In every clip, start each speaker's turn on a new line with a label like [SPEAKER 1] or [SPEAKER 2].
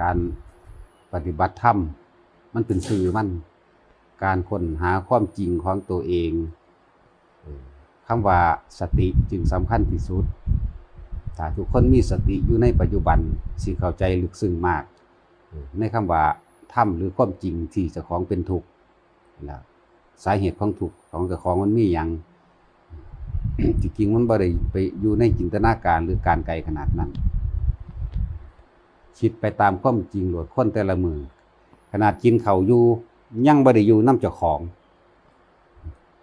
[SPEAKER 1] การปฏิบัติธรรมมันเป็นสื่อมันการค้นหาความจริงของตัวเองคำว่าสติจึงสำคัญที่สุด ถ้าทุกคนมีสติอยู่ในปัจจุบันสิเข้าใจลึกซึ้งมาก ในคำว่าธรรมหรือความจริงที่เจ้าของเป็นทุกข์สาเหตุของทุกข์ของเจ้าของมันมีอย่างจริงๆมันบ่ได้ไปอยู่ในจินตนาการหรือการไกลขนาดนั้น คิดไปตามความจริงโหลดคนแต่ละมือ ขนาดกินเขาอยู่ยังบ่ได้อยู่น้ำเจ้าของ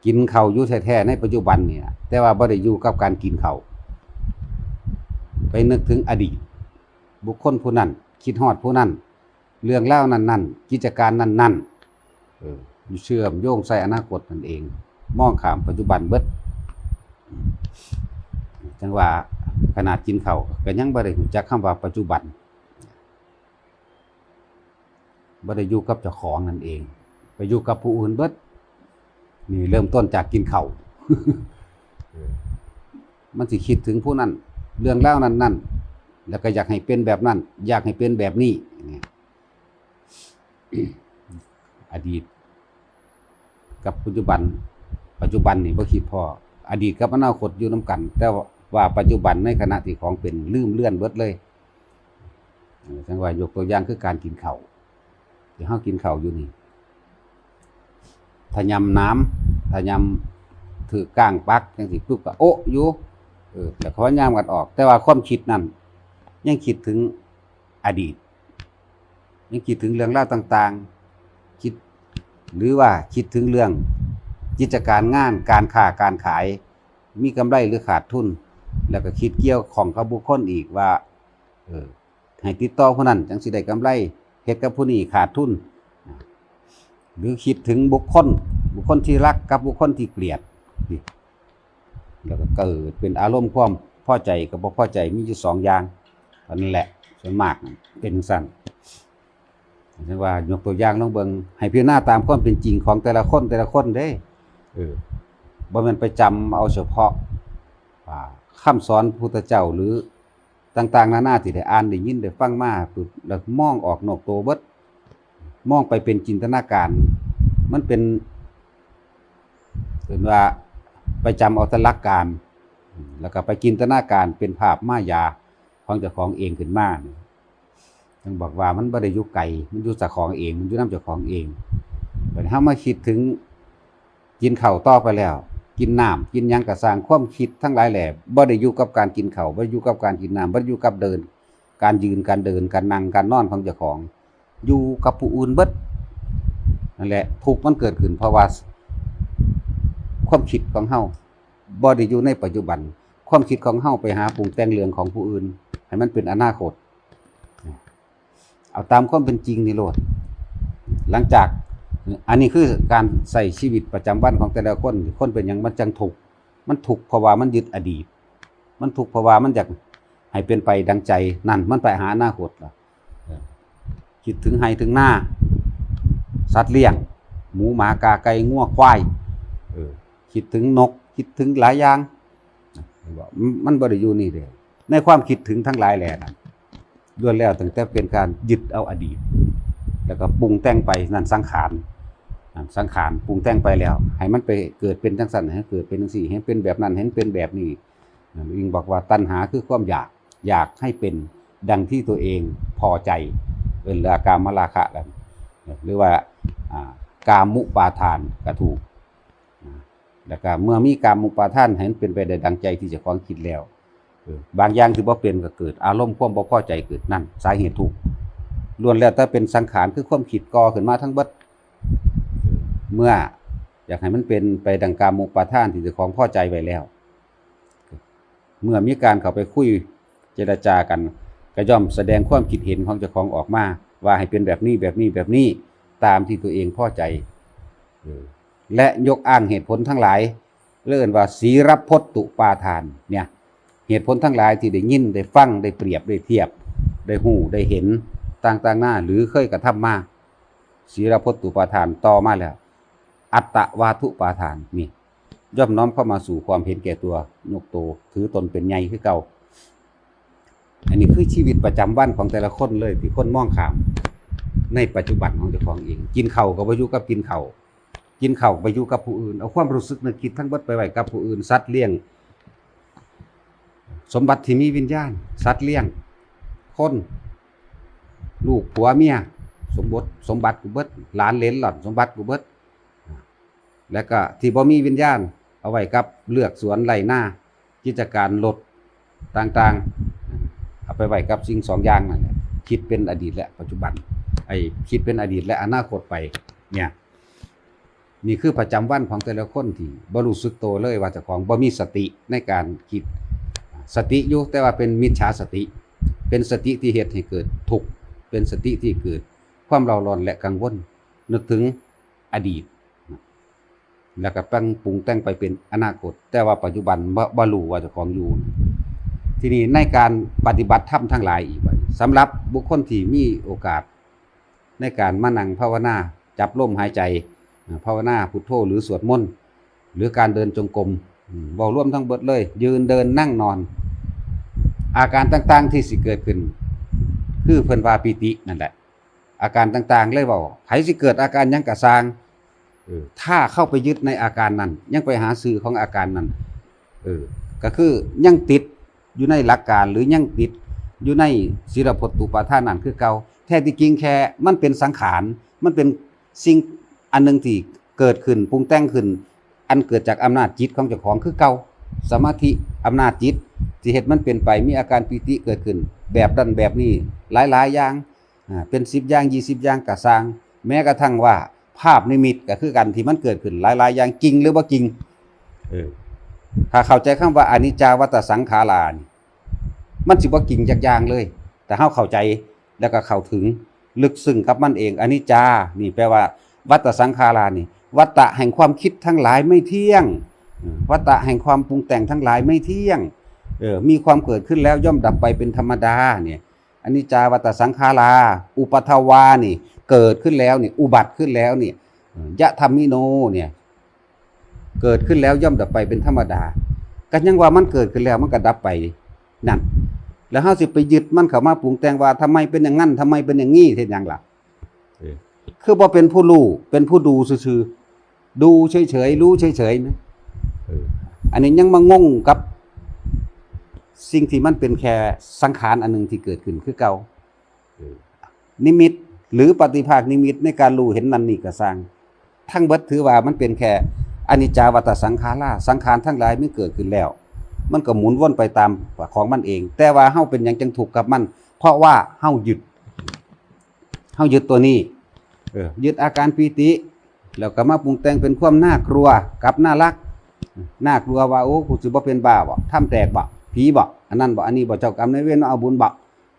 [SPEAKER 1] กินเขาอยู่แท้ๆในปัจจุบันเนี่ย แต่ว่าบ่ได้อยู่กับการกินเขาวไปนึกถึงอดีต บุคคลผู้นั้น คิดฮอดผู้นั้น เรื่องเล่านั้นๆกิจการนั้นๆเอออยู่เชื่อมโยงใส่อนาคตนั่นเอง มองขามปัจจุบันเบิดจังว่าขนาดกินเขาวก็ยังบ่ได้จักคำว่าปัจจุบัน บ่ได้อยู่กับเจ้าของนั่นเอง ไปอยู่กับผู้อื่นเบิดนี่เริ่มต้นจากกินเขามันสิคิดถึงผู้นั้นเรื่องเล่านั้นนั่นแล้วก็อยากให้เป็นแบบนั้น อยากให้เป็นแบบนี้นี่อดีต กับปัจจุบัน ปัจจุบันนี่บ่คิดพออดีตกับอนาคตอยู่นํกัน แต่ว่าปัจจุบันในขณะที่ของเป็นลืมเลื่อนเบิดเลยจังว่า ยกตัวอย่างคือการกินเข้า วเดี๋ยวเฮากินข้าวอยู่นี่ถ้ายำน้ำถ้ายำถือก้างปักจังสิปุ๊บก็โอะอยู่เออแต่เขาว่ายามกันออก แต่ว่าความคิดนั้นยังคิดถึงอดีต ยังคิดถึงเรื่องราวต่าง ๆ คิดหรือว่าคิดถึงเรื่องกิจการงานการค้าการขาย มีกำไรหรือขาดทุน แล้วก็คิดเกี่ยวของกับบุคคลอีกว่า เออให้ติดต่อผู้นั้นจังสิได้กำไร เฮ็ดกับผู้นี้ขาดทุน หรือคิดถึงบุคคล บุคคลที่รักกับบุคคลที่เกลียดแล้วก็เกิดเป็นอารมณ์ความพอใจกับบ่พอใจมีอยู่สองอย่างอันนี้แหละส่วนมากเป็นสั่นจังว่ายกตัวอย่างลองเบิงให้พิจารณาตามความเป็นจริงของแต่ละคนแต่ละคนเด้ เออบ่แม่นไปจำเอาเฉพาะอ่าคำสอนพุทธเจ้าหรือ ต่างๆนานาที่ได้อ่านได้ยินได้ฟังมาปึ๊บแล้วมองออกนอกตัวเบิดมองไปเป็นจินตนาการ มันเป็นเป็นว่าไปจำเอาตลักการ แล้วก็ไปจินตนาการเป็นภาพมายาของเจ้าของเองขึ้นมาเนี่ยต้องบอกว่ามันบ่ได้อยู่ไกลมันอยู่เจ้าของเอง มันอยู่น้ำเจ้าของเองแต่ถ้ามาคิดถึงกินข้าวต่อไปแล้ว กินน้ำกินยังกระสางความคิดทั้งหลายแหล่บ่ได้อยู่กับการกินเข้าบ่ได้อยู่กับการกินน้ำบ่ได้อยู่กับเดิน การยืนการเดินการนั่งการนอนของเจ้าของ อยู่กับผู้อื่นเบิดนั่นแหละทุกมันเกิดขึ้นเพราะว่าความคิดของเฮาบ่ได้อยู่ในปัจจุบัน ความคิดของเฮาไปหาปรุงแต่งเรื่องของผู้อื่น ให้มันเป็นอนาคต เอาตามความเป็นจริงนี่โลดหลังจาก อันนี้คือการใส่ชีวิตประจำวันของแต่ละคน คนเป็นอย่างมันจังถูก มันถูกข์เพราะว่ามันยึดอดีต มันถูกข์เพราะว่ามันอยากให้เป็นไปดังใจนั่นมันไปหาอนาคตล่ะคิดถึงให้ถึงหน้า สัตว์เลี้ยง หมูหมากาไก่งัวควายคิดถึงนก คิดถึงหลายอย่างมันบริยูนี่เลยในความคิดถึงทั้งหลายแหล่นั้นล้วนแล้วตั้งแต่เป็นการยึดเอาอดีต แล้วก็ปรุงแต่งไปนั่นสังขาร สังขารปรุงแต่งไปแล้วให้มันไปเกิดเป็นจังสันให้เกิดเป็นจังสี่ให้เป็นแบบนั้นให้เป็นแบบนี้อิงบอกว่าตัณหาคือความอยากอยากให้เป็นดังที่ตัวเองพอใจเป็นเรือกามราคะกันหรือว่าอ่ากามุปาทานก็ถูกแล้วก็เมื่อมีกามุปาทานให้มันเป็นไปได้ดังใจที่จะของคิดแล้วบางอย่างที่บ่เป็นก็เกิด อารมณ์ความบ่พอใจเกิดนั่นสาเหตุทุกล้วนแล้วแต่เป็นสังขารคือความคิดก่อขึ้นมาทั้งบิด เมื่ออยากให้มันเป็นไปดังการมุปาทานที่เจ้าของพอใจไว้แล้ว เมื่อมีการเข้าไปคุยเจรจากันก็ย่อมแสดงความคิดเห็นของเจ้าของออกมา ว่าให้เป็นแบบนี้แบบนี้แบบนี้ตามที่ตัวเองพอใจ และยกอ้างเหตุผลทั้งหลาย เลื่อนว่าสีรับพจตุปาทานเนี่ยเหตุผลทั้งหลายที่ได้ยินได้ฟังได้เปรียบได้เทียบ ได้หูได้เห็นต่างๆหน้าหรือเคยกระทำมาศีลพจตุปาทานต่อมาแล้ว อัตตวาทุปาทานนี่ย่อมน้อมเข้ามาสู่ความเห็นแก่ตัวยกโต ถือตนเป็นใหญ่คือเก่า อันนี้คือชีวิตประจำวันของแต่ละคนเลยที่คนมองข้าม ในปัจจุบันของเจ้าของเอง กินเข่ากับไปอยู่กับกินเข่ากินเข่าวไปอยู่กับผู้อื่นเอาความรู้สึกนึกคิดทั้งบดไปไว้กับผู้อื่นสัตว์เลี้ยง สมบัติที่มีวิญญาณ สัตว์เลี้ยง คน ลูกผัวเมียสมบัติสมบัติกูเบิดหลานเลนหล่อนสมบัติกูเบิด แล้วก็ที่บ่มีวิญญาณ เอาไว้กับเลือกสวนไรหน้ากิจการรถต่างๆ เอาไปไว้กับสิ่งสองอย่างนั่นแหละคิดเป็นอดีตและปัจจุบันไอ้คิดเป็นอดีตและอนาคตไปเนี่ยนี่คือประจำวันของแต่ละคนที่บ่รู้สึกโตเลยว่าเจ้าของบ่มีสติในการคิดสติอยู่แต่ว่าเป็นมิจฉาสติ เป็นสติที่เหตุให้เกิดทุกข์เป็นสติที่เกิด ความเราร้อนและกังวลนึกถึงอดีต แล้วก็ตั้งปรุงแต่งไปเป็นอนาคต แต่ว่าปัจจุบันบ่บรู้ว่าเจ้าของอยู่ ทีนี้ในการปฏิบัติธรรมทั้งหลายอีกว่าสำหรับบุคคลที่มีโอกาส ในการมานั่งภาวนาจับลมหายใจภาวนาพุทโธหรือสวดมนต์หรือการเดินจงกรมอืมเว้าร่วมทั้งเบิดเลย ยืนเดินนั่งนอน อาการต่างๆที่สิเกิดขึ้น คือเพิ่นว่าปีตินั่นแหละ อาการต่างๆเลยเว่าไผสิเกิดอาการยังกระสร้าง ถ้าเข้าไปยึดในอาการนั้น ยังไปหาสื่อของอาการนั้นเออก็คือยังติดอยู่ในหลักการหรือยังติดอยู่ในศีลพตุปาทานนั่นคือเกาแท้ที่จริงแค่มันเป็นสังขาร มันเป็นสิ่งอันหนึ่งที่เกิดขึ้นปรุงแต่งขึ้น อันเกิดจากอำนาจจิตของเจ้าของคือเกาสมาธิอำนาจจิตที่เฮ็ดมันเป็นไปมีอาการปิติเกิดขึ้น แบบดันแบบนี้หลายๆอย่างเป็น10อย่าง20อย่างก็สร้าง แม้กระทั่งว่า ภาพนิมิตก็คือกันที่มันเกิดขึ้นหลายๆอย่างจริงหรือบ่จริงเออถ้าเข้าใจคำว่าอนิจจาวัตสังขารานี่มันสิบ่กิ่งจากอย่างเลย แต่เฮาเข้าใจแล้วก็เข้าถึงลึกซึ้งกับมันเองอนิจจานี่แปลว่า วัตสังขารานี่ วัตตะแห่งความคิดทั้งหลายไม่เที่ยงเออวัตตะแห่งความปรุงแต่งทั้งหลายไม่เที่ยงเออมีความเกิดขึ้นแล้วย่อมดับไปเป็นธรรมดาเนี่ยอนิจจาวัตสังขารา อุปัทวานี่ เกิดขึ้นแล้วเนี่ยอุบัติขึ้นแล้วเนี่ยยะธรรมิโนเนี่ย เกิดขึ้นแล้วย่อมดับไปเป็นธรรมดาก็ยังว่ามันเกิดขึ้นแล้วมันก็ดับไปนั่น แล้วเฮาสิไปยึดมันเข้ามาปรุงแต่งว่าทำไมเป็นอย่างนั้นทำไมเป็นอย่างงี้เฮ็ดหยังล่ะคือบ่เป็นผู้รู้เป็นผู้ดูซื่อๆดูเฉยๆรู้เฉยๆนะอันนี้ยังมางงกับ สิ่งที่มันเป็นแค่สังขารอันหนึ่งที่เกิดขึ้นคือเก่านิมิต หรือปฏิภาคนิมิตในการรู้เห็นนั่นนี่ก็สร้าง ทั้งเบิดถือว่ามันเป็นแค่อนิจจาวัตสังขาราสังขารทั้งหลายไมันเกิดขึ้นแล้ว มันก็หมุนวนไปตามของมันเอง แต่ว่าเฮาเป็นหยังจังถูกกับมัน เพราะว่าเฮายึดเฮายึดตัวนี้เออยึดอาการปีติแล้วก็มาปรุงแต่งเป็นความน่ากลัวกับน่ารักน่ากลัวว่าโอ้กูสิบ่เป็นบ้าบ่ทำแตกบ่ผีบ่อันนั้นบ่อันนี้บ่เจ้ากรรมนายเวรเอาบุญบ่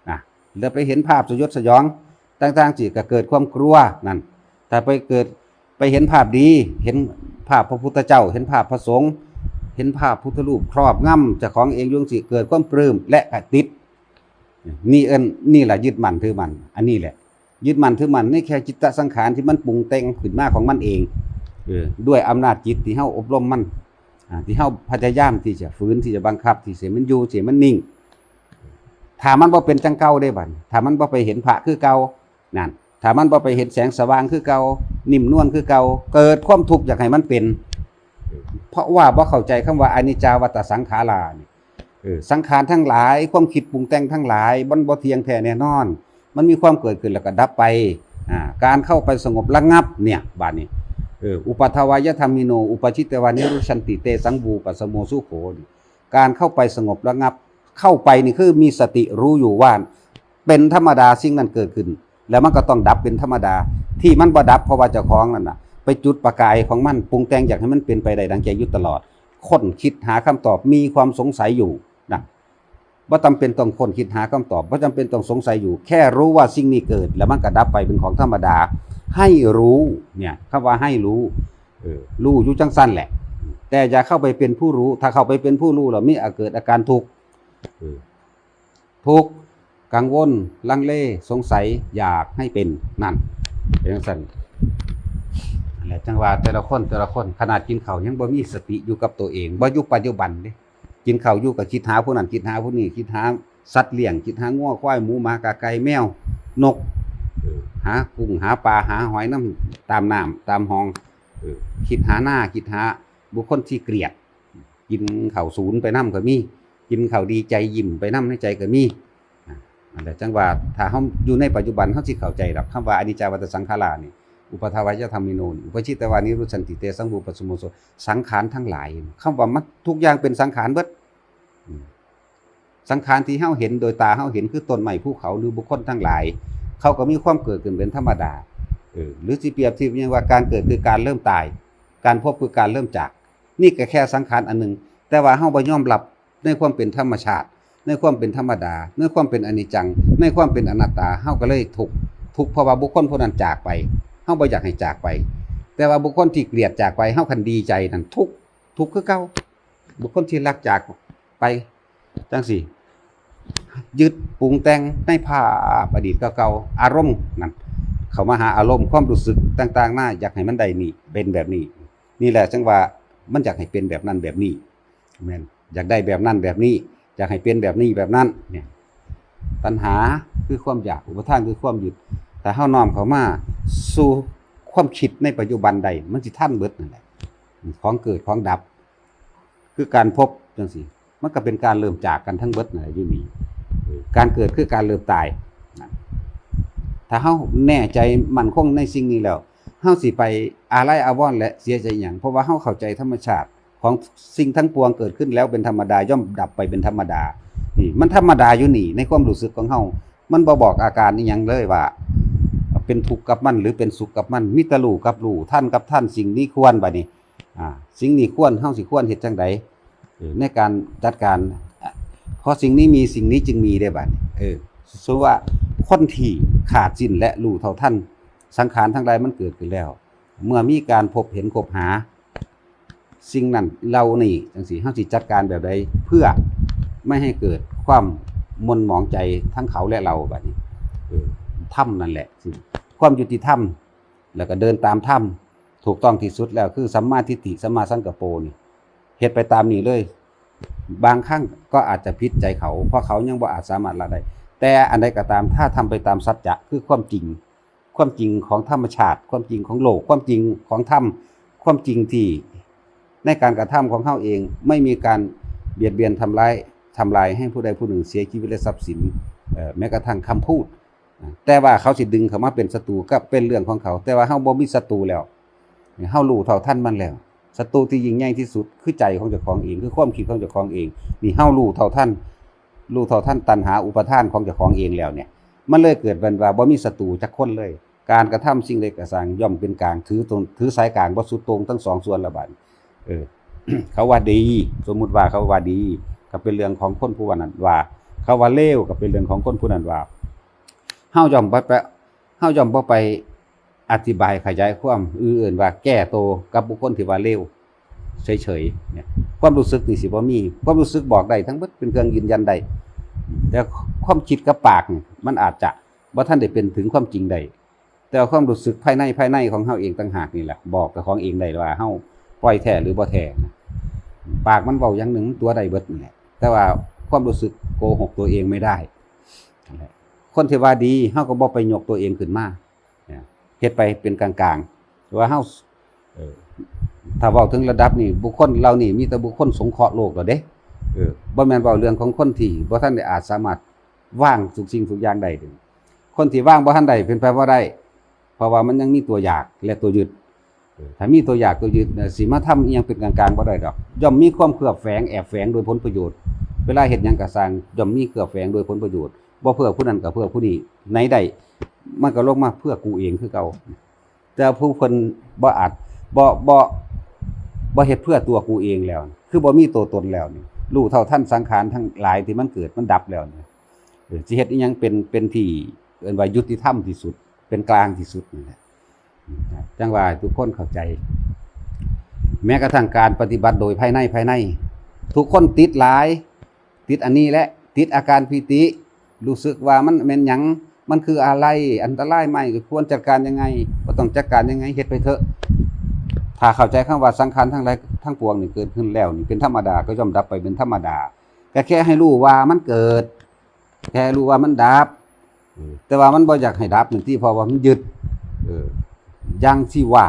[SPEAKER 1] นะแล้วไปเห็นภาพสยดสยอง ต่างๆจิก็เกิดความกลัวนั่นแต่ไปเกิดไปเห็นภาพดีเห็นภาพพระพุทธเจ้า เห็นภาพพระสงฆ์เห็นภาพพุทธรูปครอบง่ำจ้าของเองยุ่งสิเกิดความปลื้มและกติดนี่เอินนี่แหละยึดมั่นถือมัน อันนี้แหละ ยึดมั่นถือมันในแค่จิตตสังขารที่มันปรุงแต่งขึ้นมาของมันเองด้วยอำนาจจิตที่เฮาอบรมมันอ่าที่เฮาพยายามที่จะฝืนที่จะบังคับ ที่เสียมันอยู่เสียมันนิ่งถ้ามันบ่เป็นจังเก่าได้บัดถ้ามันบ่ไปเห็นพระคือเก่า นั่นถ้ามันบ่ไปเห็นแสงสว่างคือเก่านิ่มนวลคือเก่าเกิดความทุกข์อยากให้มันเป็น เพราะว่าบ่เข้าใจคำว่าอนิจจาวัตสังขารานี่เออสังขารทั้งหลาย ความคิดปรุงแต่งทั้งหลายมันบ่เทียงแท้แน่นอน มันมีความเกิดขึ้นแล้วก็ดับไปการเข้าไปสงบระงับเนี่ยบาดนี้อุปัทวายธรรมิโน อุปชิตวานิรุชันติเตสังบูปัสโมสุโขการเข้าไปสงบระงับ เข้าไปนี่คือมีสติรู้อยู่ว่าเป็นธรรมดาสิ่งนั้นเกิดขึ้น แล้วมันก็ต้องดับเป็นธรรมดา ที่มันบ่ดับเพราะว่าเจ้าของนั่นน่ะ ไปจุดประกายของมันปรุงแต่งอยากให้มันเป็นไปได้ดังใจอยุตตลอดค้นคิดหาคำตอบมีความสงสัยอยู่นะว่าจำเป็นต้องค้นคิดหาคำตอบว่าจำเป็นต้องสงสัยอยู่ แค่รู้ว่าสิ่งนี้เกิด แล้วมันก็ดับไปเป็นของธรรมดา ให้รู้เนี่ยคำว่าให้รู้เออรู้อยู่จังสั้นแหละ แต่อย่าเข้าไปเป็นผู้รู้ ถ้าเข้าไปเป็นผู้รู้แล้วมีอาเกิดอาการทุกข์ทุกข์ กังวล ลังเล สงสัย อยากให้เป็นนั่น เป็นจังสั้นนั่นแหละจังว่าแต่ละคนแต่ละคนขนาดกินข้าวยังบ่มีสติอยู่กับตัวเองบ่อยู่ปัจจุบันเด้กินข้าวอยู่กับคิดหาผู้นั้นคิดหาผู้นี้คิดหาสัตว์เลี้ยงคิดหางัวควายหมูหมากาไก่แมวนกหากุ้งหาปลาหาหอยน้ำตามน้ำตามห้องคิดหาหน้าคิดหาบุคคลที่เกลียด กินเข้าศูนย์ไปน้ำก็มี กินเข้าดีใจยิ้มไปน้ำในใจก็มี อันแต่จังว่าถ้าเฮาอยู่ในปัจจุบันเฮาสิเข้าใจดอกคำว่าอนิจจาวัตสังขารานี่อุปทาวายธรรมิโนนอุปชิตวานิรุชันติเตสังบูปสมุโสสังขารทั้งหลายคำว่ามันทุกอย่างเป็นสังขารเบิดสังขารที่เฮาเห็นโดยตาเฮาเห็นคือต้นไม้ภูเขาหรือบุคคลทั้งหลาย เขาก็มีความเกิดขึ้นเป็นธรรมดาเออหรือสิเปรียบเทียบอย่างว่าการเกิดคือการเริ่มตาย การพบคือการเริ่มจาก นี่ก็แค่สังขารอันหนึ่งแต่ว่าเฮาบ่ยอมรับในความเป็นธรรมชาติ ในความเป็นธรรมดา ในความเป็นอนิจจัง ในความเป็นอนัตตาเฮาก็เลยทุกทุกเพราะว่าบุคคลผู้นั้นจากไปเฮาบ่อยากให้จากไป แต่ว่าบุคคลที่เกลียดจากไปเฮาคันดีใจนั่นทุกทุกข์คือเก่าบุคคลที่รักจากไปจังสี่ยึดปรุงแต่งในภาพอดีตเก่าๆอารมณ์นั่นเขามาหาอารมณ์ความรู้สึกต่างๆหน้าอยากให้มันได้นี่เป็นแบบนี้ นี่แหละจังว่ามันอยากให้เป็นแบบนั้นแบบนี้แม่นอยากได้แบบนั้นแบบนี้ อยากให้เป็นแบบนี้แบบนั้นเนี่ยตัณหาคือความอยากอุปทานคือความหยึดแต่เฮาน้อมเขามาสู่ความคิดในปัจจุบันใด มันสิท่านเบิดนั่นแหละของเกิดของดับ คือการพบจังซี่มันก็เป็นการเริ่มจากกันทั้งเบิดนั่นแหละอยู่นี่การเกิดคือการเริ่มตายถ้าเฮาแน่ใจมั่นคงในสิ่งนี้แล้วเฮาสิไปอาลัยอาวรณ์และเสียใจหยังเพราะว่าเฮาเข้าใจธรรมชาติ ของสิ่งทั้งปวงเกิดขึ้นแล้วเป็นธรรมดาย่อมดับไปเป็นธรรมดานี่มันธรรมดาอยู่นี่ ในความรู้สึกของเฮามันบ่บอกอาการนี่ยังเลยว่า เป็นทุกข์กับมันหรือเป็นสุขกับมันมิตรรู้กับรู้ท่านกับท่านสิ่งนี้ควรบัดนี้อ่าสิ่งนี้ควรเฮาสิควรเฮ็ดจังไดในการจัดการเพราะสิ่งนี้มีสิ่งนี้จึงมีได้บัดนี้เออสมมุว่าคนที่ขาดสิ้นและรู้เท่าท่านสังขารทั้งหลายมันเกิดขึ้นแล้ว เมื่อมีการพบเห็นคบหา สิ่งนั้นเรานี่จังสีเฮาสิจัดการแบบใดเพื่อไม่ให้เกิดความมนหมองใจทั้งเขาและเราแบัดนี้ถ้ำนั่นแหละ ความยุติธรรมแล้วก็เดินตามถ้ำถูกต้องที่สุดแล้วคือสัมมาทิฏฐิสัมมาสังกัปโปนี่เฮ็ดไปตามนี้เลย บางครั้งก็อาจจะพิษใจเขา เพราะเขายังบ่อาจสามารถละได้ แต่อันใดก็ตามถ้าทำไปตามสัจจะคือความจริง ความจริงของธรรมชาติ ความจริงของโลก ความจริงของธรรม ความจริงที่ ในการกระทำของเขาเอง ไม่มีการเบียดเบียนทำร้ายทำลายให้ผู้ใดผู้หนึ่งเสียชีวิตและทรัพย์สินแม้กระทั่งคำพูด แต่ว่าเขาสิดึงเขามาเป็นศัตรูก็เป็นเรื่องของเขา แต่ว่าเฮาบ่มีศัตรูแล้วเฮารู้เท่าท่านมันแล้วศัตรูที่ยิ่งใหญ่ที่สุดคือใจของเจ้าของเองคือความคิดของเจ้าของเองนี่เฮารู้เท่าท่านรู้เท่าท่านตัณหาอุปทานของเจ้าของเองแล้วเนี่ย มันเลยเกิดเป็นว่าบ่มีศัตรูจักคนเลย การกระทำสิ่งใดกระสังย่อมเป็นกลางถือตรงถือสายกลางบ่สุดตรงทั้งสองส่วนละบัด เออ เขาว่าดี สมมุติว่าเขาว่าดี ก็เป็นเรื่องของคนผู้ว่านั้นว่า เขาว่าเลวก็เป็นเรื่องของคนผู้นั้นว่าเฮายอมบ่ไปเฮายอมบ่ไปอธิบายขยายความอื่นว่าแก้โตกับบุคคลที่ว่าเลวเฉยๆเนี่ยความรู้สึกนี่สิบ่มี ความรู้สึกบอกได้ทั้งหมดเป็นเครื่องยืนยันได้แต่ความคิดกับปากมันอาจจะบ่ทันได้เป็นถึงความจริงได้แต่ความรู้สึกภายในภายในของเฮาเองต่างหากนี่แหละ บอกกับของเองได้ว่าเฮา ปล่อยแท้หรือบ่แท้ปากมันเว้าอย่างหนึ่งตัวใดเบิดนี่แหละแต่ว่าความรู้สึกโกหกตัวเองไม่ได้นั่นแหละคนที่ว่าดีเฮาก็บ่ไปยกตัวเองขึ้นมาเนี่ยเฮ็ดไปเป็นกลางๆแต่ว่าเฮาถ้าเว้าถึงระดับนี้บุคคลเหล่านี้มีแต่บุคคลสงเคราะห์โลกแล้วเด้เออบ่แม่นเว้าเรื่องของคนที่บ่ทันได้อาจสามารถว่างทุกสิ่งทุกอย่างได้คนที่ว่างบ่ทันได้เป็นไปบ่ได้ เพราะว่ามันยังมีตัวอยากและตัวยึด ถ้ามีตัวอยากตัวยึดน่ะสิมาทำยังเป็นกลางๆบ่ได้ดอก ย่อมมีความเคลือบแฝงแอบแฝงโดยผลประโยชน์ เวลาเฮ็ดหยังก็สร้างย่อมมีเคลือบแฝงโดยผลประโยชน์บ่เพื่อผู้นั้นก็เพื่อผู้นี้ไหนใดมันก็ลงมาเพื่อกูเองคือเก่าแต่ผู้เพิ่นบ่อาจบ่บ่บ่เฮ็ดเพื่อตัวกูเองแล้ว คือบ่มีตัวตนแล้วนี่รู้เท่าทันสังขารทั้งหลายที่มันเกิดมันดับแล้วนี่เออสิเฮ็ดอีหยังเป็นเป็นที่เอิ้นว่ายุติธรรมที่สุด เป็นกลางที่สุดนี่แหละ จังว่าทุกคนเข้าใจ แม้กระทั่งการปฏิบัติโดยภายในภายใน ทุกคนติดหลาย ติดอันนี้และติดอาการพิติ รู้สึกว่ามันเป็นหยังมันคืออะไรอันตรายไหมควรจัดการยังไงก็ต้องจัดการยังไงเฮ็ดไปเถอะ ถ้าเข้าใจคำว่าสังขารทั้งหลายทั้งปวงนี่เกิดขึ้นแล้วนี่เป็นธรรมดาก็ย่อมดับไปเป็นธรรมดาก็แค่ให้รู้ว่ามันเกิด แค่รู้ว่ามันดับแต่ว่ามันบ่อยากให้ดับหนึ่งที่พราะว่ามันยึดเออ อย่างที่ว่า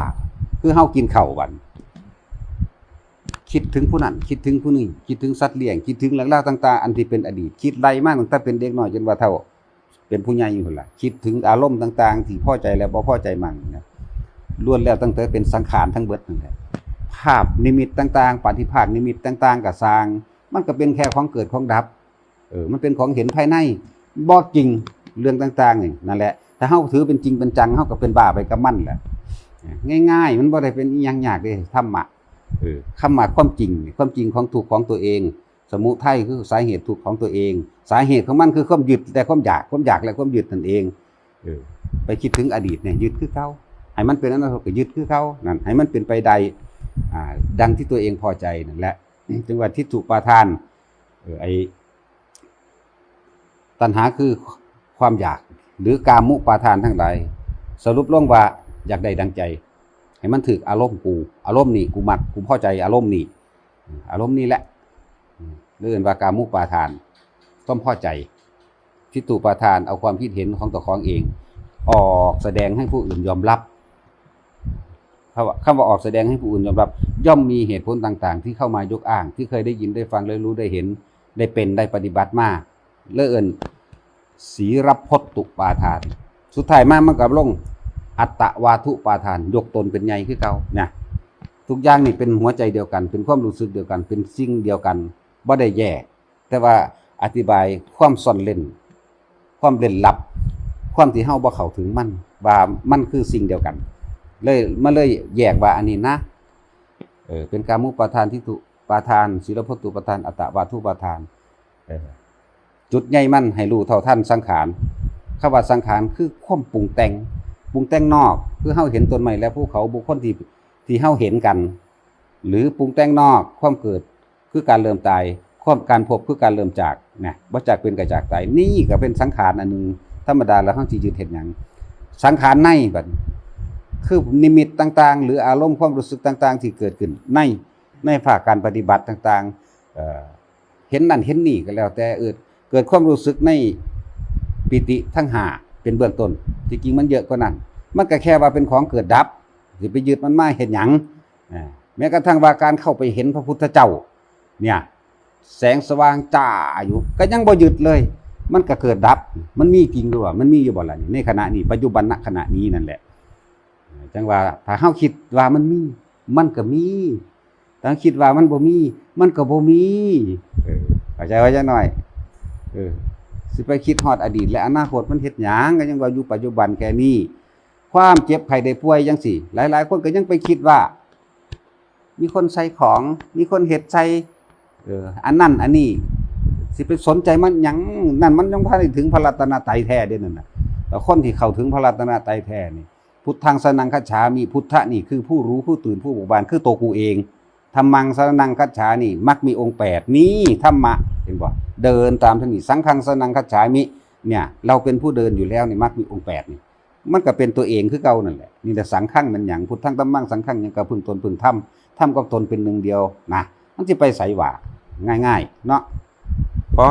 [SPEAKER 1] คือเฮากินข้าววัน คิดถึงผู้นั้น คิดถึงผู้นี้ คิดถึงสัตว์เลี้ยง คิดถึงเรื่องราวต่างๆ อันที่เป็นอดีต คิดไล่มากตั้งแต่เป็นเด็กน้อยจนว่าเท่า เป็นผู้ใหญ่อยู่พุ่นละคิดถึงอารมณ์ต่างๆ ที่พ่อใจแล้วบ่พ่อใจมั่งนะล้วนแล้วตั้งแต่เป็นสังขารทั้งเบิดนั่นแหละภาพนิมิตต่าง ๆ ปฏิภาคนิมิตต่างๆก็สร้าง มันก็เป็นแค่ของเกิดของดับ เออ มันเป็นของเห็นภายในบ่จริงเรื่องต่างๆนี่นั่นแหละ ถ้าเฮาถือเป็นจริงเป็นจังเฮาก็เป็นบ้าไปกับมันแหละง่ายๆ มันบ่ได้เป็นอีหยังยากเด้ธรรมะเออคำว่าความจริง ความจริงของทุกข์ของตัวเอง สมุทัยคือสาเหตุทุกข์ของตัวเอง สาเหตุของมันคือความยึดแต่ความอยากความอยากและความยึดนั่นเองเออไปคิดถึงอดีตเนี่ยยึดคือเขาให้มันเป็นอนาคตก็ยึดคือเขานั่นให้มันเป็นไปใดอ่าดังที่ตัวเองพอใจนั่นแหละจึงว่าทิฏฐุปาทานเออไอตัณหาคือความอยาก หรือกามุปาทานทั้งหลายสรุปลงว่าอยากได้ดังใจ ให้มันถึกอารมณ์กู อารมณ์นี่กูมักกูพอใจอารมณ์นี่อารมณ์นี่แหละเรื่องว่ากามุปาทานต้องพอใจทิฏฐุปาทานเอาความคิดเห็นของตัวของเอง ออกแสดงให้ผู้อื่นยอมรับคำว่าคำว่าออกแสดงให้ผู้อื่นยอมรับ ย่อมมีเหตุผลต่างๆ ที่เข้ามายกอ้าง ที่เคยได้ยินได้ฟังได้รู้ได้เห็นได้เป็นได้ปฏิบัติมาเลื่อน สีรับพจตุปาทาน สุดท้ายมากมันกับลง อัตตวาทุปาทาน ยกตนเป็นใหญ่คือเก่าเนี่ยทุกอย่างนี่เป็นหัวใจเดียวกัน เป็นความรู้สึกเดียวกัน เป็นสิ่งเดียวกันบ่ได้แยก แต่ว่าอธิบายความซ่อนเล่น ความเล่นลับ ความที่เฮาบ่เข้าถึงมันว่ามันคือสิ่งเดียวกัน เลยมาเลยแยกว่าอันนี้นะเออเป็นกามุปาทานทิฏฐุปาทานศีลพตุปาทานอัตตวาทุปาทานเออ จุดใหญ่มันให้รู้เท่าท่านสังขารคำว่าสังขารคือความปรุงแต่งปรุงแต่งนอกคือเฮาเห็นต้นไม้และภูเขาบุคคลที่ที่เฮาเห็นกัน หรือปรุงแต่งนอกความเกิดคือการเริ่มตายความการพบคือการเริ่มจากนะบ่จากเป็นกระจากตายนี่ก็เป็นสังขารอันหนึ่งธรรมดาแล้วเฮาสิยึดเห็นหยังสังขารในบัดคือนิมิตต่างๆ หรืออารมณ์ความรู้สึกต่าง ๆ ที่เกิดขึ้นในในภาคการปฏิบัติต่างๆเอ่อเห็นนั่นเห็นนี่ก็แล้วแต่เออ กิดความรู้สึกในปิติทั้งหาเป็นเบื้องต้นที่จริงมันเยอะกว่านั้น มันก็แค่ว่าเป็นของเกิดดับสิไปยึดมันมาเห็นหยังอ่าแม้กระทั่งว่าการเข้าไปเห็นพระพุทธเจ้า เนี่ย แสงสว่างจ้าอยู่ ก็ยังบ่ยึดเลย มันก็เกิดดับ มันมีจริงด้วยว่ามันมีอยู่บ่ล่ะนี่ในขณะนี้ ปัจจุบันณขณะนี้นั่นแหละจังว่าถ้าเฮาคิดว่ามันมี มันก็มีถ้าคิดว่ามันบ่มี มันก็บ่มีเออเข้าใจไว้จังหน่อย เออสิไปคิดฮอดอดีต และอนาคตมันเฮ็ดหยังก็ยังว่าอยู่ปัจจุบันแค่นี้ความเจ็บไข้ได้ป่วยจังซี่หลาย ๆ คนก็ยังไปคิดว่า มีคนใส่ของ มีคนเฮ็ดใส่เอออันนั้นอันนี้ สิไปสนใจมันหยังนั่นมันยังพาได้ถึงพระรัตนตรัยแท้เด้นั่นน่ะแต่คนที่เข้าถึงพระรัตนตรัยแท้นี่พุทธังสนังคัจฉามีพุทธะนี่คือผู้รู้ผู้ตื่นผู้บิกบานคือตัวกูเองธรรมังสนังคัจฉานี่มักมีองค์แปดนี่ธรรมะ เห็นบ่เดินตามทางนี้สังฆังสนังคัจฉามิเนี่ย เราเป็นผู้เดินอยู่แล้วนี่มักมีองค์แปดนี่มันก็เป็นตัวเองคือเก่านั่นแหละนี่แต่สังฆังมันอย่างพุทธังตัมมังสังฆังยังกระพึ่งตนพึ่งธรรมธรรมกับตนเป็นหนึ่งเดียวนะมันจะไปใส่หว่าง่ายๆ เนาะพอ